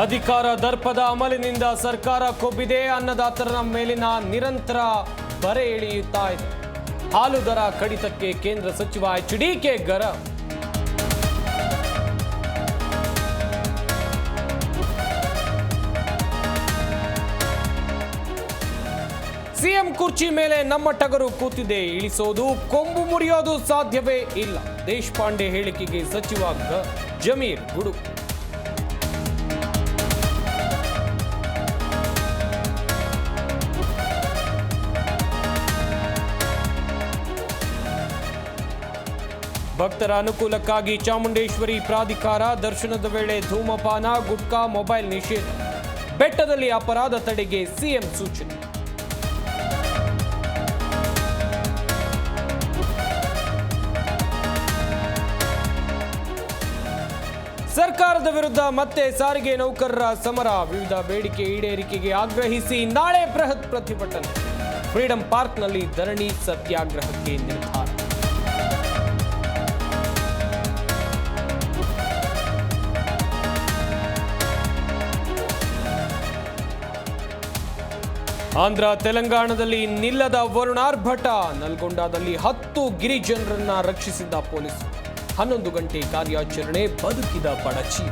ಅಧಿಕಾರ ದರ್ಪದ ಅಮಲಿನಿಂದ ಸರ್ಕಾರ ಕೊಬ್ಬಿದೆ ಅನ್ನದಾತರ ಮೇಲಿನ ನಿರಂತರ ಬರೆ ಇಳಿಯುತ್ತಾ ಇದೆ. ಹಾಲು ದರ ಕಡಿತಕ್ಕೆ ಕೇಂದ್ರ ಸಚಿವ ಎಚ್ ಡಿ ಕೆ ಗರಂ. ಸಿಎಂ ಕುರ್ಚಿ ಮೇಲೆ ನಮ್ಮ ಟಗರು ಕೂತಿದೆ ಇಳಿಸೋದು, ಕೊಂಬು ಮುರಿಯೋದು ಸಾಧ್ಯವೇ ಇಲ್ಲ. ದೇಶಪಾಂಡೆ ಹೇಳಿಕೆಗೆ ಸಚಿವ ಜಮೀರ್ ಗುಡು ಭಕ್ತರ ಅನುಕೂಲಕ್ಕಾಗಿ ಚಾಮುಂಡೇಶ್ವರಿ ಪ್ರಾಧಿಕಾರ ದರ್ಶನದ ವೇಳೆ ಧೂಮಪಾನ, ಗುಟ್ಕಾ, ಮೊಬೈಲ್ ನಿಷೇಧ. ಬೆಟ್ಟದಲ್ಲಿ ಅಪರಾಧ ತಡೆಗೆ ಸಿಎಂ ಸೂಚನೆ. ಸರ್ಕಾರದ ವಿರುದ್ಧ ಮತ್ತೆ ಸಾರಿಗೆ ನೌಕರರ ಸಮರ, ವಿವಿಧ ಬೇಡಿಕೆ ಈಡೇರಿಕೆಗೆ ಆಗ್ರಹಿಸಿ ನಾಳೆ ಬೃಹತ್ ಪ್ರತಿಭಟನೆ. ಫ್ರೀಡಂ ಪಾರ್ಕ್ನಲ್ಲಿ ಧರಣಿ ಸತ್ಯಾಗ್ರಹಕ್ಕೆ ನಿರ್ಧಾರ. ಆಂಧ್ರ ತೆಲಂಗಾಣದಲ್ಲಿ ನಿಲ್ಲದ ವರುಣಾರ್ಭಟ ನಲ್ಗೊಂಡಾದಲ್ಲಿ ಹತ್ತು ಗಿರಿಜನರನ್ನ ರಕ್ಷಿಸಿದ್ದ ಪೊಲೀಸರು ಹನ್ನೊಂದು ಗಂಟೆ ಕಾರ್ಯಾಚರಣೆ ಬದುಕಿದ ಬಡಚಿ